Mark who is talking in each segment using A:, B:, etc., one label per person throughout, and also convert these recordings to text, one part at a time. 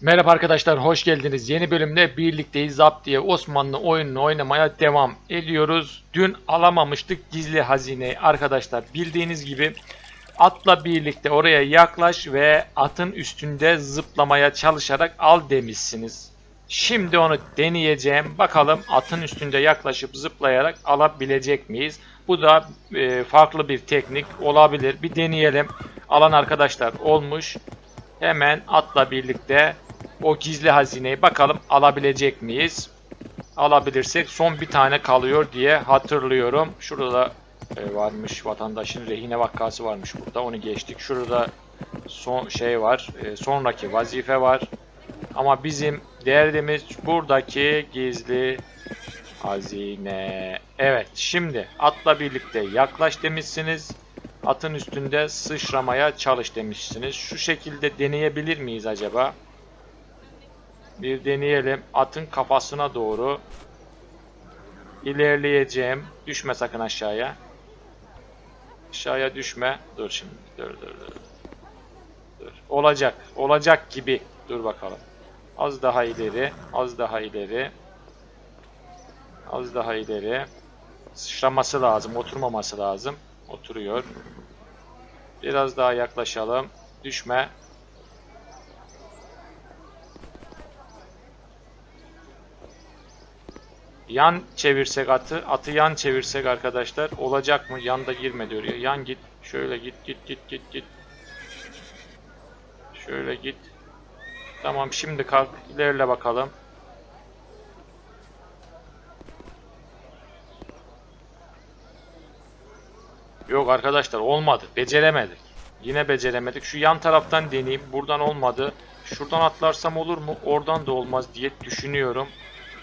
A: Merhaba arkadaşlar, hoş geldiniz. Yeni bölümde birlikteyiz. Zap diye Osmanlı oyununu oynamaya devam ediyoruz. Dün alamamıştık gizli hazineyi. Arkadaşlar bildiğiniz gibi atla birlikte oraya yaklaş ve atın üstünde zıplamaya çalışarak al demişsiniz. Şimdi onu deneyeceğim. Bakalım atın üstünde yaklaşıp zıplayarak alabilecek miyiz? Bu da e, farklı bir teknik olabilir. Bir deneyelim. Alan arkadaşlar olmuş. Hemen atla birlikte o gizli hazineyi bakalım alabilecek miyiz? Alabilirsek son bir tane kalıyor diye hatırlıyorum. Şurada e, varmış vatandaşın rehine vakası varmış burada. Onu geçtik. Şurada son şey var. e, sonraki vazife var. Ama bizim derdimiz buradaki gizli hazine. Evet şimdi atla birlikte yaklaş demişsiniz. Atın üstünde sıçramaya çalış demişsiniz. Şu şekilde deneyebilir miyiz acaba? Bir deneyelim. Atın kafasına doğru ilerleyeceğim. Düşme sakın aşağıya. Aşağıya düşme. Dur şimdi. Dur dur dur. Dur. Olacak. Olacak gibi. Dur bakalım. Az daha ileri. Az daha ileri. Az daha ileri. Sıçraması lazım. Oturmaması lazım. Oturuyor. Biraz daha yaklaşalım. Düşme. Yan çevirsek atı, atı yan çevirsek arkadaşlar olacak mı? Yanda girme diyor ya. Yan git. Şöyle git, git, git, git, git. Şöyle git. Tamam şimdi kalk. ilerle bakalım. Yok arkadaşlar olmadı. Beceremedik. Yine beceremedik. Şu yan taraftan deneyeyim. Buradan olmadı. Şuradan atlarsam olur mu? Oradan da olmaz diye düşünüyorum.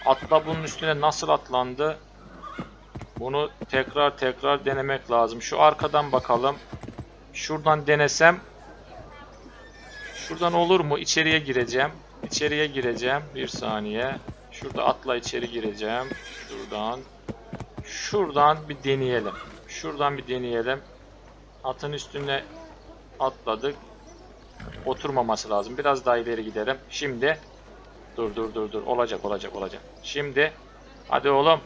A: Atla bunun üstüne nasıl atlandı? Bunu tekrar tekrar denemek lazım. Şu arkadan bakalım. Şuradan denesem Şuradan olur mu? İçeriye gireceğim. İçeriye gireceğim. Bir saniye. Şurada atla içeri gireceğim. Şuradan. Şuradan bir deneyelim. Şuradan bir deneyelim. Atın üstüne atladık. Oturmaması lazım. Biraz daha ileri gidelim. Şimdi dur dur dur dur. Olacak olacak olacak. Şimdi hadi oğlum.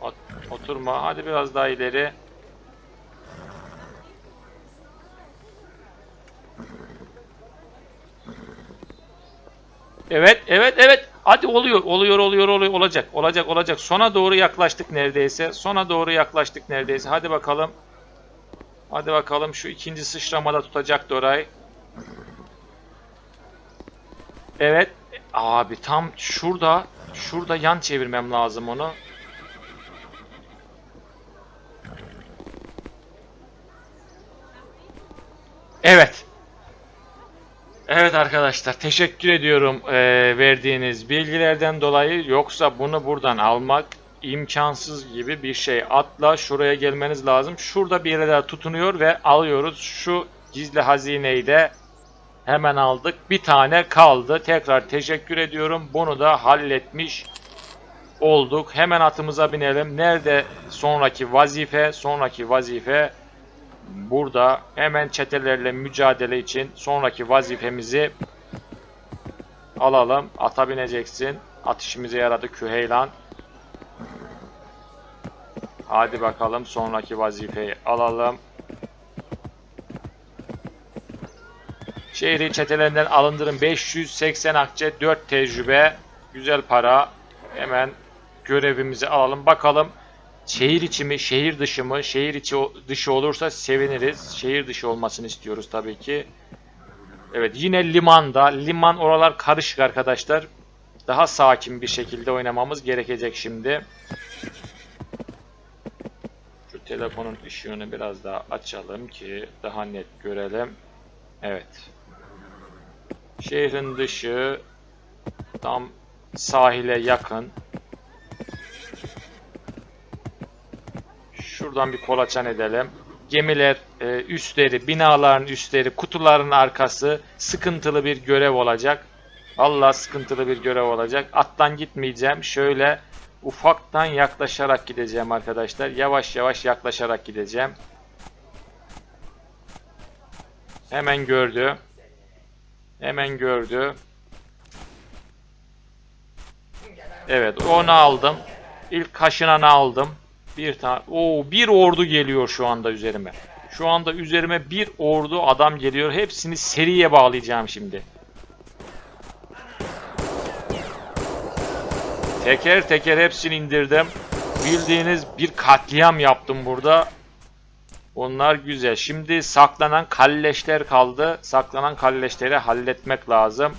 A: Ot oturma. Hadi biraz daha ileri. Evet, evet, evet. Hadi oluyor, oluyor, oluyor, oluyor, olacak, olacak, olacak. Sona doğru yaklaştık neredeyse. Sona doğru yaklaştık neredeyse. Hadi bakalım. Hadi bakalım şu ikinci sıçramada tutacaktı orayı. Evet. Abi tam şurada, şurada yan çevirmem lazım onu. Evet. Evet arkadaşlar teşekkür ediyorum eee, verdiğiniz bilgilerden dolayı. Yoksa bunu buradan almak imkansız gibi bir şey. Atla şuraya gelmeniz lazım. Şurada bir yere tutunuyor ve alıyoruz. Şu gizli hazineyi de hemen aldık. Bir tane kaldı. Tekrar teşekkür ediyorum. Bunu da halletmiş olduk. Hemen atımıza binelim. Nerede sonraki vazife? Sonraki vazife burada hemen çetelerle mücadele için sonraki vazifemizi alalım. Ata bineceksin. At yaradı Küheylan. Hadi bakalım sonraki vazifeyi alalım. Şehri çetelerinden alındırın 580 akçe 4 tecrübe. Güzel para. Hemen görevimizi alalım. Bakalım Şehir içi mi, şehir dışı mı? Şehir içi dışı olursa seviniriz. Şehir dışı olmasını istiyoruz tabii ki. Evet yine limanda. Liman oralar karışık arkadaşlar. Daha sakin bir şekilde oynamamız gerekecek şimdi. Şu telefonun ışığını biraz daha açalım ki daha net görelim. Evet. Şehrin dışı tam sahile yakın. Buradan bir kolaçan edelim. Gemiler e, üstleri, binaların üstleri, kutuların arkası sıkıntılı bir görev olacak. Allah sıkıntılı bir görev olacak. Attan gitmeyeceğim. Şöyle ufaktan yaklaşarak gideceğim arkadaşlar. Yavaş yavaş yaklaşarak gideceğim. Hemen gördü. Hemen gördü. Evet onu aldım. İlk kaşınanı aldım. Bir tane. Oo bir ordu geliyor şu anda üzerime. Şu anda üzerime bir ordu adam geliyor. Hepsini seriye bağlayacağım şimdi. Teker teker hepsini indirdim. Bildiğiniz bir katliam yaptım burada. Onlar güzel. Şimdi saklanan kalleşler kaldı. Saklanan kalleşleri halletmek lazım.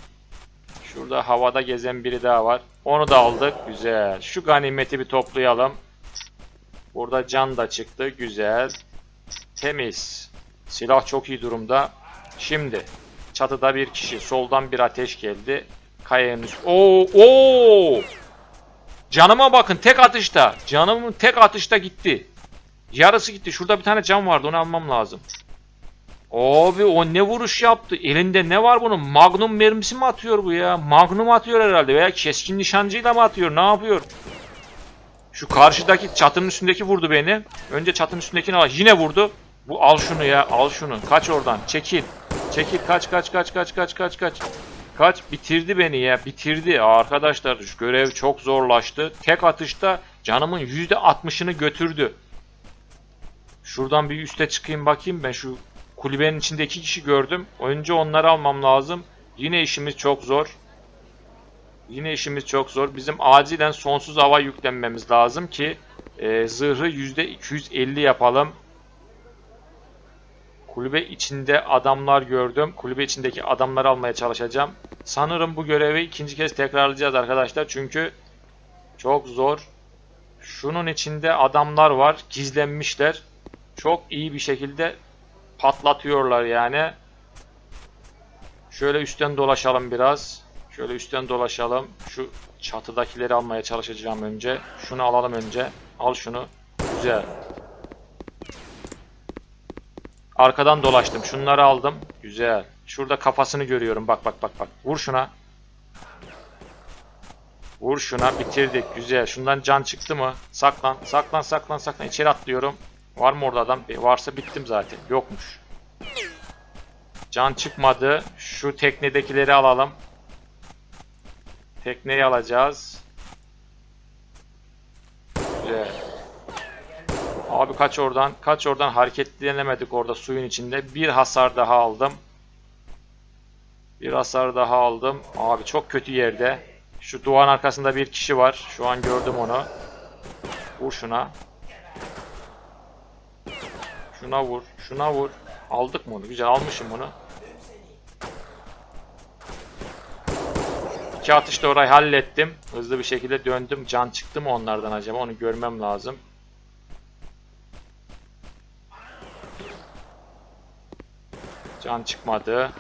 A: Şurada havada gezen biri daha var. Onu da aldık. Güzel. Şu ganimeti bir toplayalım. Burada can da çıktı. Güzel. Temiz. Silah çok iyi durumda. Şimdi çatıda bir kişi. Soldan bir ateş geldi. Kayanın üstü. Oo, oo! Canıma bakın tek atışta. Canımın tek atışta gitti. Yarısı gitti. Şurada bir tane cam vardı. Onu almam lazım. Abi o ne vuruş yaptı? Elinde ne var bunun? Magnum mermisi mi atıyor bu ya? Magnum atıyor herhalde veya keskin nişancıyla mı atıyor? Ne yapıyor? Şu karşıdaki çatının üstündeki vurdu beni. Önce çatının üstündekini al. Yine vurdu. Bu al şunu ya. Al şunu. Kaç oradan. Çekil. Çekil. Kaç kaç kaç kaç kaç kaç kaç. Kaç bitirdi beni ya. Bitirdi. Arkadaşlar şu görev çok zorlaştı. Tek atışta canımın %60'ını götürdü. Şuradan bir üste çıkayım bakayım. Ben şu kulübenin içinde iki kişi gördüm. Önce onları almam lazım. Yine işimiz çok zor. Yine işimiz çok zor. Bizim acilen sonsuz hava yüklenmemiz lazım ki e, zırhı %250 yapalım. Kulübe içinde adamlar gördüm. Kulübe içindeki adamları almaya çalışacağım. Sanırım bu görevi ikinci kez tekrarlayacağız arkadaşlar. Çünkü çok zor. Şunun içinde adamlar var. Gizlenmişler. Çok iyi bir şekilde patlatıyorlar yani. Şöyle üstten dolaşalım biraz. Şöyle üstten dolaşalım. Şu çatıdakileri almaya çalışacağım önce. Şunu alalım önce. Al şunu. Güzel. Arkadan dolaştım. Şunları aldım. Güzel. Şurada kafasını görüyorum. Bak bak bak bak. Vur şuna. Vur şuna. Bitirdik. Güzel. Şundan can çıktı mı? Saklan. Saklan saklan saklan. İçeri atlıyorum. Var mı orada adam? E, varsa bittim zaten. Yokmuş. Can çıkmadı. Şu teknedekileri alalım. Tekneyi alacağız. Güzel. Abi kaç oradan. Kaç oradan hareketlenemedik orada suyun içinde. Bir hasar daha aldım. Bir hasar daha aldım. Abi çok kötü yerde. Şu duvarın arkasında bir kişi var. Şu an gördüm onu. Vur şuna. Şuna vur. Şuna vur. Aldık mı onu? Güzel almışım bunu. İki atışta orayı hallettim. Hızlı bir şekilde döndüm. Can çıktı mı onlardan acaba? Onu görmem lazım. Can çıkmadı.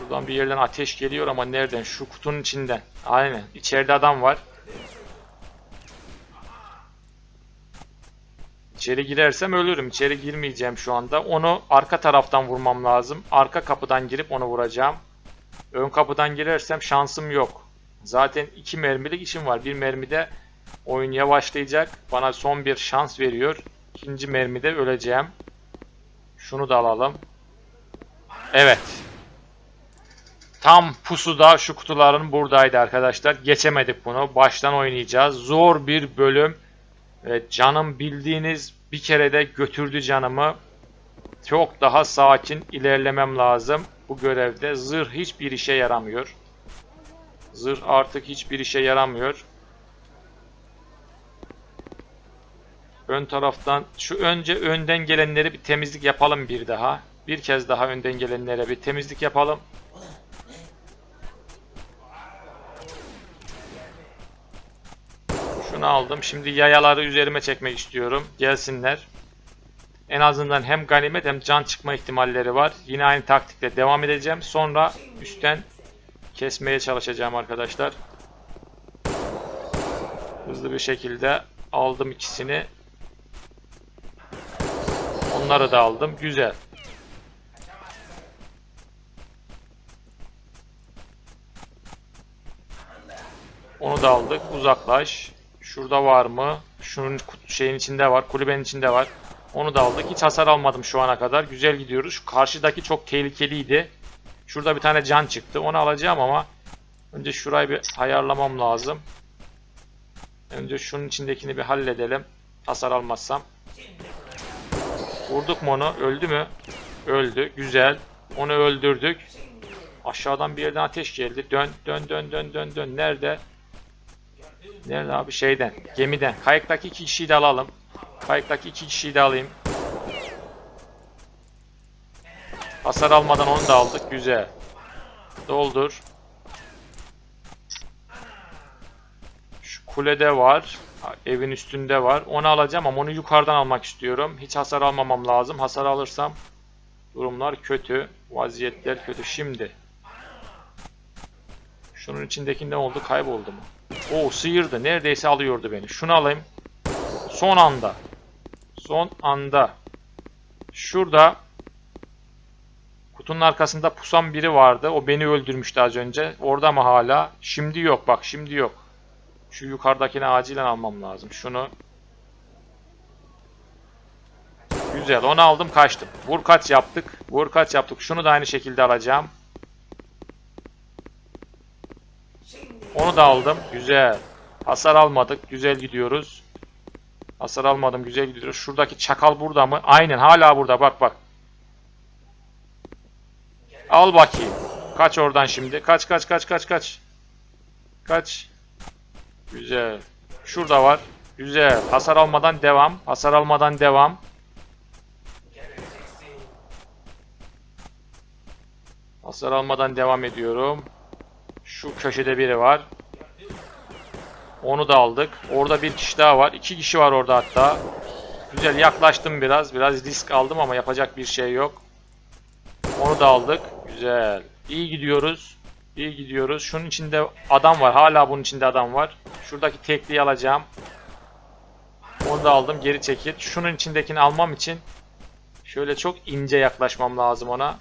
A: Buradan bir yerden ateş geliyor ama nereden? Şu kutunun içinden. Aynen. İçeride adam var. İçeri girersem ölürüm. İçeri girmeyeceğim şu anda. Onu arka taraftan vurmam lazım. Arka kapıdan girip onu vuracağım. Ön kapıdan girersem şansım yok. Zaten iki mermilik işim var. Bir mermide oyun yavaşlayacak. Bana son bir şans veriyor. İkinci mermide öleceğim. Şunu da alalım. Evet. Tam pusuda şu kutuların buradaydı arkadaşlar. Geçemedik bunu. Baştan oynayacağız. Zor bir bölüm. Evet, canım bildiğiniz bir kere de götürdü canımı. Çok daha sakin ilerlemem lazım bu görevde. Zırh hiçbir işe yaramıyor. Zırh artık hiçbir işe yaramıyor. Ön taraftan şu önce önden gelenleri bir temizlik yapalım bir daha. Bir kez daha önden gelenlere bir temizlik yapalım. Şunu aldım. Şimdi yayaları üzerime çekmek istiyorum. Gelsinler. En azından hem ganimet hem can çıkma ihtimalleri var. Yine aynı taktikle devam edeceğim. Sonra üstten kesmeye çalışacağım arkadaşlar. Hızlı bir şekilde aldım ikisini. Onları da aldım. Güzel. Onu da aldık. Uzaklaş. Şurada var mı? Şunun şeyin içinde var. Kulübenin içinde var. Onu da aldık. Hiç hasar almadım şu ana kadar. Güzel gidiyoruz. Şu karşıdaki çok tehlikeliydi. Şurada bir tane can çıktı. Onu alacağım ama Önce şurayı bir ayarlamam lazım. Önce şunun içindekini bir halledelim. Hasar almazsam. Vurduk mu onu? Öldü mü? Öldü. Güzel. Onu öldürdük. Aşağıdan bir yerden ateş geldi. Dön, dön, dön, dön, dön, dön. Nerede? Nerede abi? Şeyden. Gemiden. Kayıktaki iki kişiyi de alalım. Kayıktaki iki kişiyi de alayım. Hasar almadan onu da aldık. Güzel. Doldur. Şu kulede var. Evin üstünde var. Onu alacağım ama onu yukarıdan almak istiyorum. Hiç hasar almamam lazım. Hasar alırsam durumlar kötü. Vaziyetler kötü. Şimdi. Şunun içindeki ne oldu? Kayboldu mu? Oo sıyırdı. Neredeyse alıyordu beni. Şunu alayım. Son anda. Son anda. Şurada kutunun arkasında pusan biri vardı. O beni öldürmüştü az önce. Orada mı hala? Şimdi yok bak şimdi yok. Şu yukarıdakini acilen almam lazım. Şunu. Güzel onu aldım kaçtım. Vur kaç yaptık. Vur kaç yaptık. Şunu da aynı şekilde alacağım. Onu da aldım. Güzel. Hasar almadık. Güzel gidiyoruz. Hasar almadım. Güzel gidiyoruz. Şuradaki çakal burada mı? Aynen hala burada. Bak bak. Al bakayım. Kaç oradan şimdi. Kaç kaç kaç kaç kaç. Kaç. Güzel. Şurada var. Güzel. Hasar almadan devam. Hasar almadan devam. Hasar almadan devam ediyorum. Şu köşede biri var. Onu da aldık. Orada bir kişi daha var. İki kişi var orada hatta. Güzel yaklaştım biraz. Biraz risk aldım ama yapacak bir şey yok. Onu da aldık. Güzel. İyi gidiyoruz. İyi gidiyoruz. Şunun içinde adam var. Hala bunun içinde adam var. Şuradaki tekliği alacağım. Onu da aldım. Geri çekil. Şunun içindekini almam için şöyle çok ince yaklaşmam lazım ona.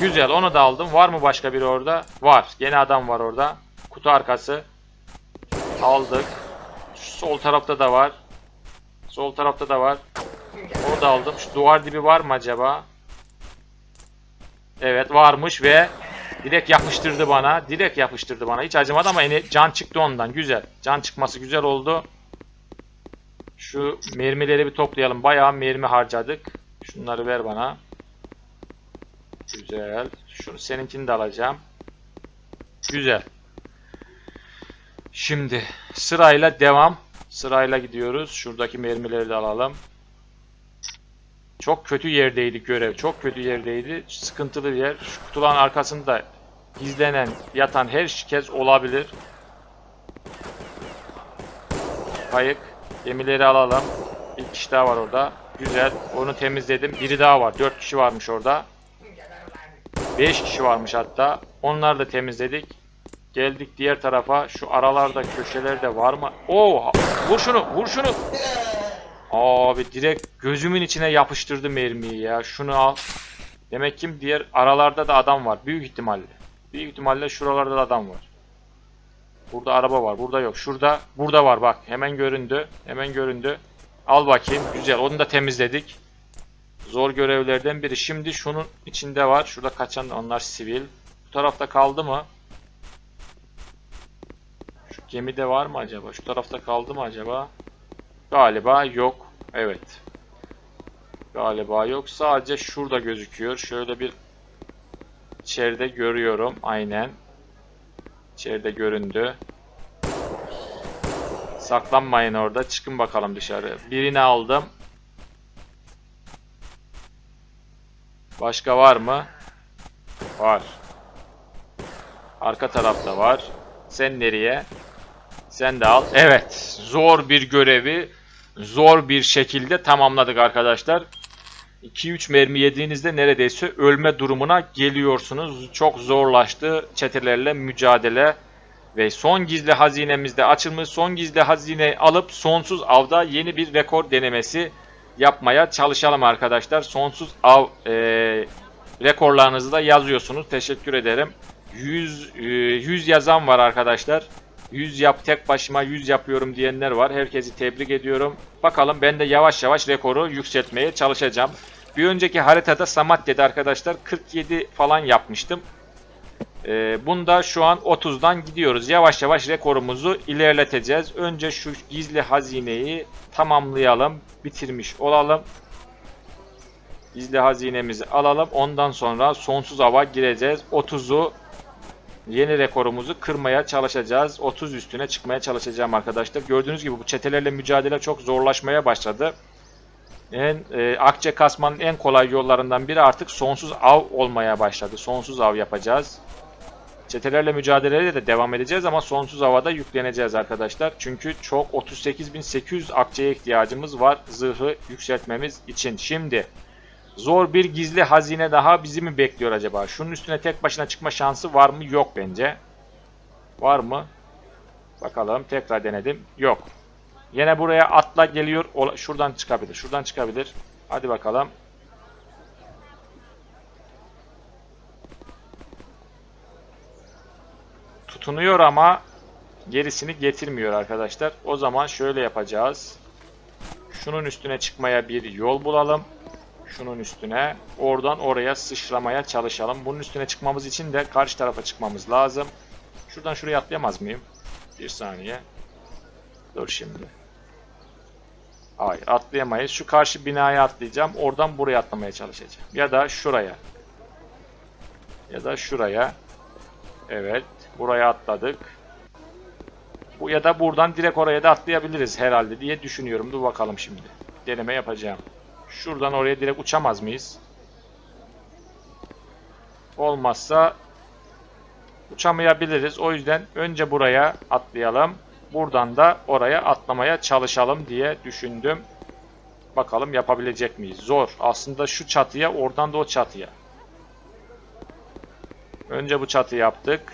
A: Güzel. Onu da aldım. Var mı başka biri orada? Var. Gene adam var orada. Kutu arkası. Aldık. Şu sol tarafta da var. Sol tarafta da var. Onu da aldım. Şu duvar dibi var mı acaba? Evet varmış ve direkt yapıştırdı bana. Direkt yapıştırdı bana. Hiç acımadı ama can çıktı ondan. Güzel. Can çıkması güzel oldu. Şu mermileri bir toplayalım. Bayağı mermi harcadık. Şunları ver bana. Güzel. Şunu seninkini de alacağım. Güzel. Şimdi sırayla devam. Sırayla gidiyoruz. Şuradaki mermileri de alalım. Çok kötü yerdeydi görev. Çok kötü yerdeydi. Sıkıntılı bir yer. Şu kutuların arkasında gizlenen, yatan her kez olabilir. Kayık. Gemileri alalım. Bir kişi daha var orada. Güzel. Onu temizledim. Biri daha var. Dört kişi varmış orada. Beş kişi varmış hatta. Onları da temizledik. Geldik diğer tarafa. Şu aralarda, köşelerde var mı? Oo! Vur şunu! Vur şunu! Abi direkt gözümün içine yapıştırdı mermiyi ya. Şunu al. Demek ki diğer aralarda da adam var. Büyük ihtimalle. Büyük ihtimalle şuralarda da adam var. Burada araba var. Burada yok. Şurada. Burada var bak. Hemen göründü. Hemen göründü. Al bakayım. Güzel. Onu da temizledik. Zor görevlerden biri. Şimdi şunun içinde var. Şurada kaçan onlar sivil. Bu tarafta kaldı mı? Şu gemide var mı acaba? Şu tarafta kaldı mı acaba? Galiba yok. Evet. Galiba yok. Sadece şurada gözüküyor. Şöyle bir içeride görüyorum. Aynen. İçeride göründü. Saklanmayın orada. Çıkın bakalım dışarı. Birini aldım. Başka var mı? Var. Arka tarafta var. Sen nereye? Sen de al. Evet. Zor bir görevi zor bir şekilde tamamladık arkadaşlar. 2-3 mermi yediğinizde neredeyse ölme durumuna geliyorsunuz. Çok zorlaştı çetelerle mücadele. Ve son gizli hazinemizde açılmış. Son gizli hazine alıp sonsuz avda yeni bir rekor denemesi yapmaya çalışalım arkadaşlar. Sonsuz av e, rekorlarınızı da yazıyorsunuz. Teşekkür ederim. 100, e, 100 yazan var arkadaşlar. 100 yap tek başıma 100 yapıyorum diyenler var. Herkesi tebrik ediyorum. Bakalım ben de yavaş yavaş rekoru yükseltmeye çalışacağım. Bir önceki haritada Samatya'da arkadaşlar 47 falan yapmıştım. Ee, bunda şu an 30'dan gidiyoruz. Yavaş yavaş rekorumuzu ilerleteceğiz. Önce şu gizli hazineyi tamamlayalım. Bitirmiş olalım. Gizli hazinemizi alalım. Ondan sonra sonsuz hava gireceğiz. 30'u yeni rekorumuzu kırmaya çalışacağız. 30 üstüne çıkmaya çalışacağım arkadaşlar. Gördüğünüz gibi bu çetelerle mücadele çok zorlaşmaya başladı. En e, akçe kasmanın en kolay yollarından biri artık sonsuz av olmaya başladı. Sonsuz av yapacağız. Çetelerle mücadeleye de devam edeceğiz ama sonsuz havada yükleneceğiz arkadaşlar. Çünkü çok 38.800 akçeye ihtiyacımız var zırhı yükseltmemiz için. Şimdi zor bir gizli hazine daha bizi mi bekliyor acaba? Şunun üstüne tek başına çıkma şansı var mı? Yok bence. Var mı? Bakalım tekrar denedim. Yok. Yine buraya atla geliyor. Şuradan çıkabilir. Şuradan çıkabilir. Hadi bakalım. Tutunuyor ama gerisini getirmiyor arkadaşlar. O zaman şöyle yapacağız. Şunun üstüne çıkmaya bir yol bulalım. Şunun üstüne. Oradan oraya sıçramaya çalışalım. Bunun üstüne çıkmamız için de karşı tarafa çıkmamız lazım. Şuradan şuraya atlayamaz mıyım? Bir saniye. Dur şimdi. Hayır atlayamayız. Şu karşı binaya atlayacağım. Oradan buraya atlamaya çalışacağım. Ya da şuraya. Ya da şuraya. Evet. Buraya atladık. Bu ya da buradan direkt oraya da atlayabiliriz herhalde diye düşünüyorum. Dur bakalım şimdi. Deneme yapacağım. Şuradan oraya direkt uçamaz mıyız? Olmazsa uçamayabiliriz. O yüzden önce buraya atlayalım. Buradan da oraya atlamaya çalışalım diye düşündüm. Bakalım yapabilecek miyiz? Zor. Aslında şu çatıya, oradan da o çatıya. Önce bu çatı yaptık.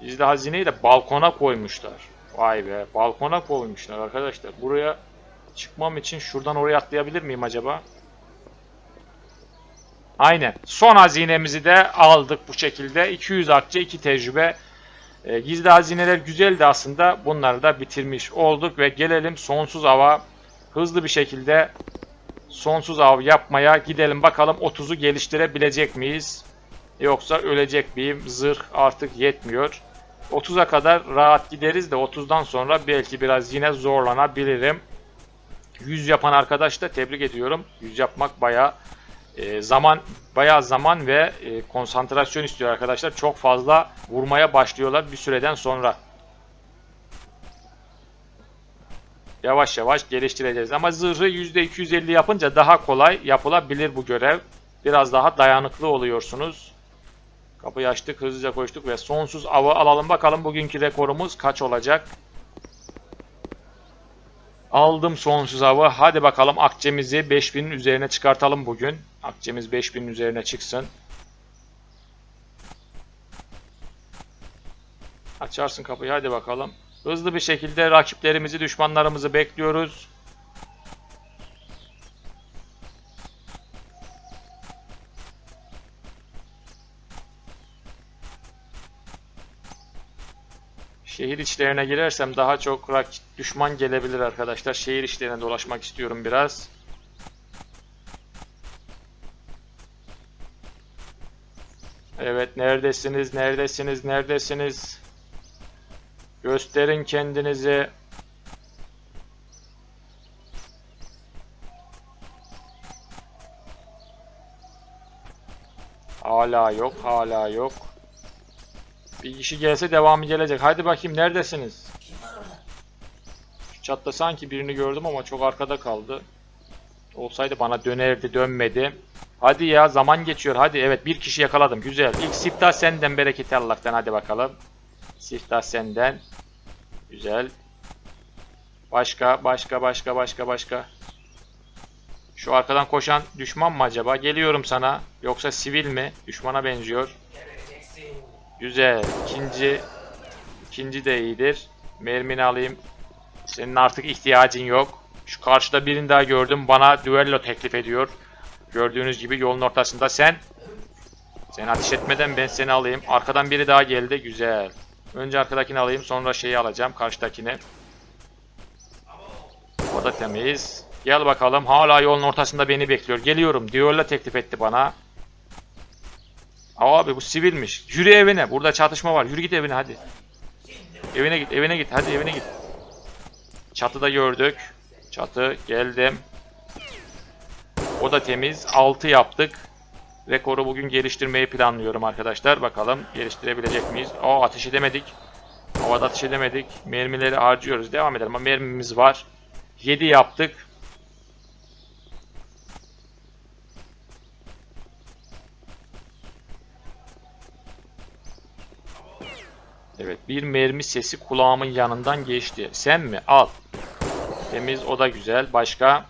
A: Gizli hazineyi de balkona koymuşlar. Vay be, balkona koymuşlar arkadaşlar. Buraya çıkmam için şuradan oraya atlayabilir miyim acaba? Aynen. Son hazinemizi de aldık bu şekilde. 200 akçe, 2 tecrübe. E, gizli hazineler güzeldi aslında. Bunları da bitirmiş olduk ve gelelim sonsuz ava. Hızlı bir şekilde sonsuz av yapmaya gidelim. Bakalım 30'u geliştirebilecek miyiz? Yoksa ölecek miyim? Zırh artık yetmiyor. 30'a kadar rahat gideriz de 30'dan sonra belki biraz yine zorlanabilirim. 100 yapan arkadaş da tebrik ediyorum. 100 yapmak bayağı e, zaman bayağı zaman ve e, konsantrasyon istiyor arkadaşlar. Çok fazla vurmaya başlıyorlar bir süreden sonra. Yavaş yavaş geliştireceğiz. Ama zırhı %250 yapınca daha kolay yapılabilir bu görev. Biraz daha dayanıklı oluyorsunuz. Kapıyı açtık, hızlıca koştuk ve sonsuz avı alalım. Bakalım bugünkü rekorumuz kaç olacak? Aldım sonsuz avı. Hadi bakalım akçemizi 5000'in üzerine çıkartalım bugün. Akçemiz 5000'in üzerine çıksın. Açarsın kapıyı hadi bakalım. Hızlı bir şekilde rakiplerimizi, düşmanlarımızı bekliyoruz. Şehir içlerine girersem daha çok rakip düşman gelebilir arkadaşlar. Şehir içlerine dolaşmak istiyorum biraz. Evet neredesiniz? Neredesiniz? Neredesiniz? Gösterin kendinizi. Hala yok, hala yok. Bir kişi gelse devamı gelecek. Hadi bakayım neredesiniz? Şu çatta sanki birini gördüm ama çok arkada kaldı. Olsaydı bana dönerdi, dönmedi. Hadi ya zaman geçiyor. Hadi evet bir kişi yakaladım. Güzel. İlk siftah senden bereket Allah'tan. Hadi bakalım. Siftah senden. Güzel. Başka, başka, başka, başka, başka. Şu arkadan koşan düşman mı acaba? Geliyorum sana. Yoksa sivil mi? Düşmana benziyor. Güzel. İkinci, ikinci de iyidir. Mermini alayım. Senin artık ihtiyacın yok. Şu karşıda birini daha gördüm. Bana düello teklif ediyor. Gördüğünüz gibi yolun ortasında sen. Sen ateş etmeden ben seni alayım. Arkadan biri daha geldi. Güzel. Önce arkadakini alayım. Sonra şeyi alacağım. Karşıdakini. O da temiz. Gel bakalım. Hala yolun ortasında beni bekliyor. Geliyorum. Düello teklif etti bana. Abi bu sivilmiş. Yürü evine. Burada çatışma var. Yürü git evine hadi. Evine git, evine git. Hadi evine git. Çatıda gördük. Çatı geldim. O da temiz. 6 yaptık. Rekoru bugün geliştirmeyi planlıyorum arkadaşlar. Bakalım geliştirebilecek miyiz? Aa ateş edemedik. Havada ateş edemedik. Mermileri harcıyoruz. Devam edelim ama mermimiz var. 7 yaptık. Evet bir mermi sesi kulağımın yanından geçti. Sen mi? Al. Temiz o da güzel. Başka?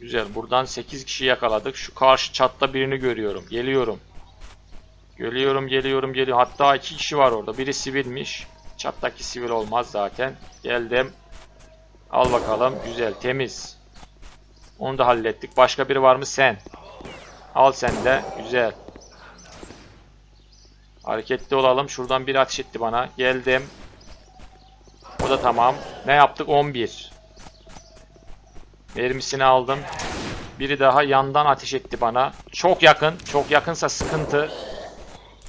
A: Güzel. Buradan 8 kişi yakaladık. Şu karşı çatta birini görüyorum. Geliyorum. Geliyorum, geliyorum, geliyorum. Hatta iki kişi var orada. Biri sivilmiş. Çattaki sivil olmaz zaten. Geldim. Al bakalım. Güzel, temiz. Onu da hallettik. Başka biri var mı? Sen. Al sen de. Güzel. Hareketli olalım. Şuradan biri ateş etti bana. Geldim. O da tamam. Ne yaptık? 11. Mermisini aldım. Biri daha yandan ateş etti bana. Çok yakın. Çok yakınsa sıkıntı.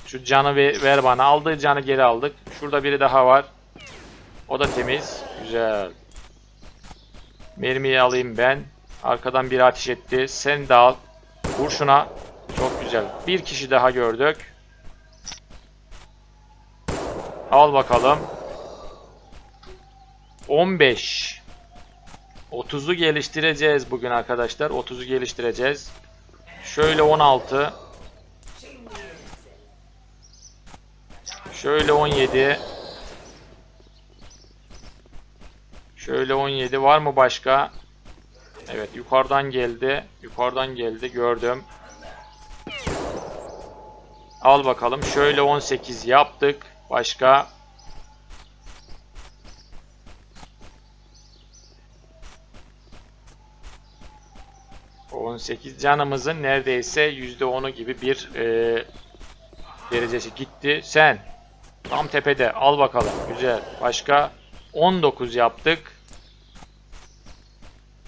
A: Şu canı ver bana. Aldığı canı geri aldık. Şurada biri daha var. O da temiz. Güzel. Mermiyi alayım ben. Arkadan biri ateş etti. Sen de al. Vur şuna. Çok güzel. Bir kişi daha gördük. Al bakalım. 15. 30'u geliştireceğiz bugün arkadaşlar. 30'u geliştireceğiz. Şöyle 16. Şöyle 17. Şöyle 17. Var mı başka? Evet yukarıdan geldi. Yukarıdan geldi. Gördüm. Al bakalım. Şöyle 18 yaptık. Başka? O 18 canımızın neredeyse %10'u gibi bir e, derecesi gitti. Sen tam tepede al bakalım. Güzel. Başka 19 yaptık.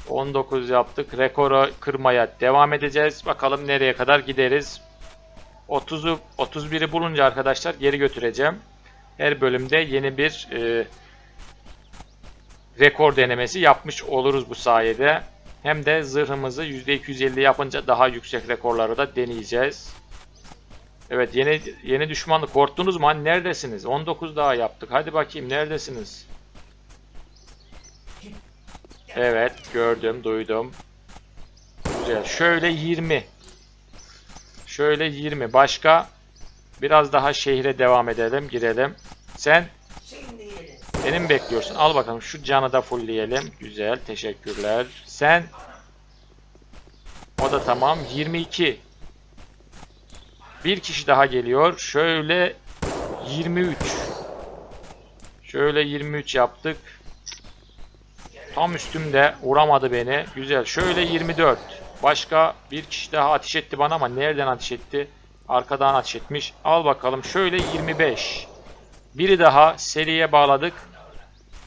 A: 19 yaptık. Rekoru kırmaya devam edeceğiz. Bakalım nereye kadar gideriz. 30'u 31'i bulunca arkadaşlar geri götüreceğim. Her bölümde yeni bir e, rekor denemesi yapmış oluruz bu sayede. Hem de zırhımızı %250 yapınca daha yüksek rekorları da deneyeceğiz. Evet yeni yeni düşmanlık korktunuz mu? Hani neredesiniz? 19 daha yaptık. Hadi bakayım neredesiniz? Evet gördüm duydum. Güzel. Şöyle 20. Şöyle 20. Başka? Biraz daha şehre devam edelim. Girelim. Sen? Beni mi bekliyorsun? Al bakalım. Şu canı da fullleyelim. Güzel. Teşekkürler. Sen? O da tamam. 22. Bir kişi daha geliyor. Şöyle 23. Şöyle 23 yaptık. Tam üstümde. Vuramadı beni. Güzel. Şöyle 24. Başka bir kişi daha ateş etti bana ama nereden ateş etti? Arkadan ateş etmiş. Al bakalım. Şöyle 25. Biri daha seriye bağladık.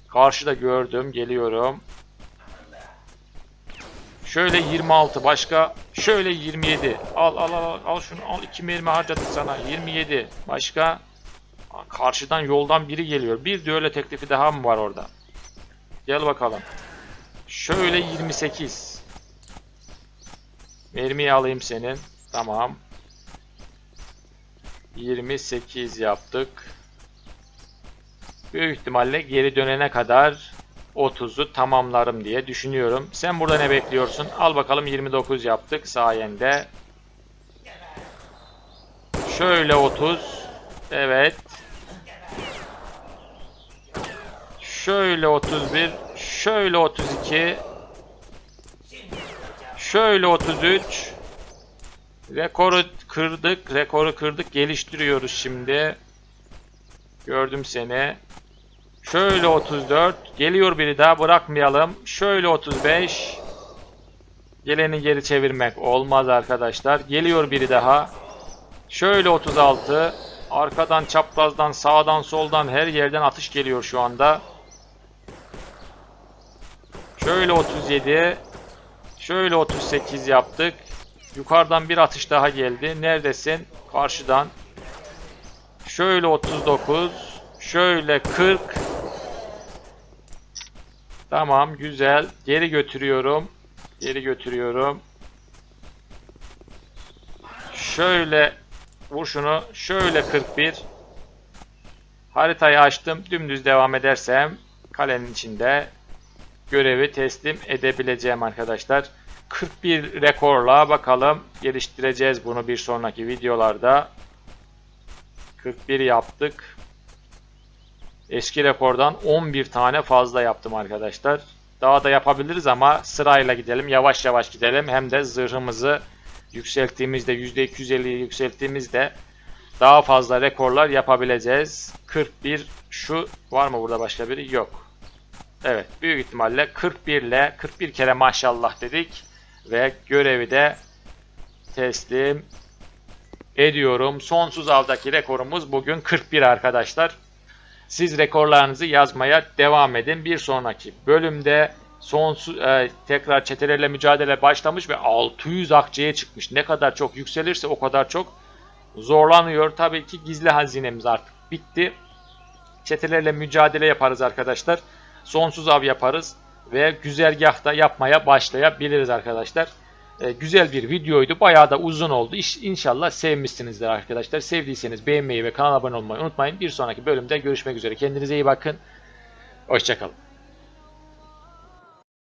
A: Karşıda gördüm. Geliyorum. Şöyle 26. Başka. Şöyle 27. Al al al. Al şunu. Al. iki mermi harcadık sana. 27. Başka. Karşıdan yoldan biri geliyor. Bir de öyle teklifi daha mı var orada? Gel bakalım. Şöyle 28. Mermiyi alayım senin. Tamam. 28 yaptık. Büyük ihtimalle geri dönene kadar 30'u tamamlarım diye düşünüyorum. Sen burada ne bekliyorsun? Al bakalım 29 yaptık sayende. Şöyle 30. Evet. Şöyle 31. Şöyle 32. Şöyle 33. Rekoru kırdık. Rekoru kırdık. Geliştiriyoruz şimdi. Gördüm seni. Şöyle 34. Geliyor biri daha bırakmayalım. Şöyle 35. Geleni geri çevirmek olmaz arkadaşlar. Geliyor biri daha. Şöyle 36. Arkadan, çaprazdan, sağdan, soldan her yerden atış geliyor şu anda. Şöyle 37. Şöyle 38 yaptık. Yukarıdan bir atış daha geldi. Neredesin? Karşıdan. Şöyle 39. Şöyle 40. Tamam güzel. Geri götürüyorum. Geri götürüyorum. Şöyle vur şunu. Şöyle 41. Haritayı açtım. Dümdüz devam edersem kalenin içinde görevi teslim edebileceğim arkadaşlar. 41 rekorla bakalım geliştireceğiz bunu bir sonraki videolarda. 41 yaptık. Eski rekordan 11 tane fazla yaptım arkadaşlar. Daha da yapabiliriz ama sırayla gidelim. Yavaş yavaş gidelim. Hem de zırhımızı yükselttiğimizde %250'ye yükselttiğimizde daha fazla rekorlar yapabileceğiz. 41 şu var mı burada başka biri? Yok. Evet büyük ihtimalle 41 ile 41 kere maşallah dedik ve görevi de teslim ediyorum. Sonsuz avdaki rekorumuz bugün 41 arkadaşlar. Siz rekorlarınızı yazmaya devam edin. Bir sonraki bölümde sonsuz e, tekrar çetelerle mücadele başlamış ve 600 akçeye çıkmış. Ne kadar çok yükselirse o kadar çok zorlanıyor. Tabii ki gizli hazinemiz artık bitti. Çetelerle mücadele yaparız arkadaşlar. Sonsuz av yaparız ve güzergahta yapmaya başlayabiliriz arkadaşlar. Ee, güzel bir videoydu. Bayağı da uzun oldu. İş, inşallah sevmişsinizdir arkadaşlar. Sevdiyseniz beğenmeyi ve kanala abone olmayı unutmayın. Bir sonraki bölümde görüşmek üzere. Kendinize iyi bakın. Hoşçakalın.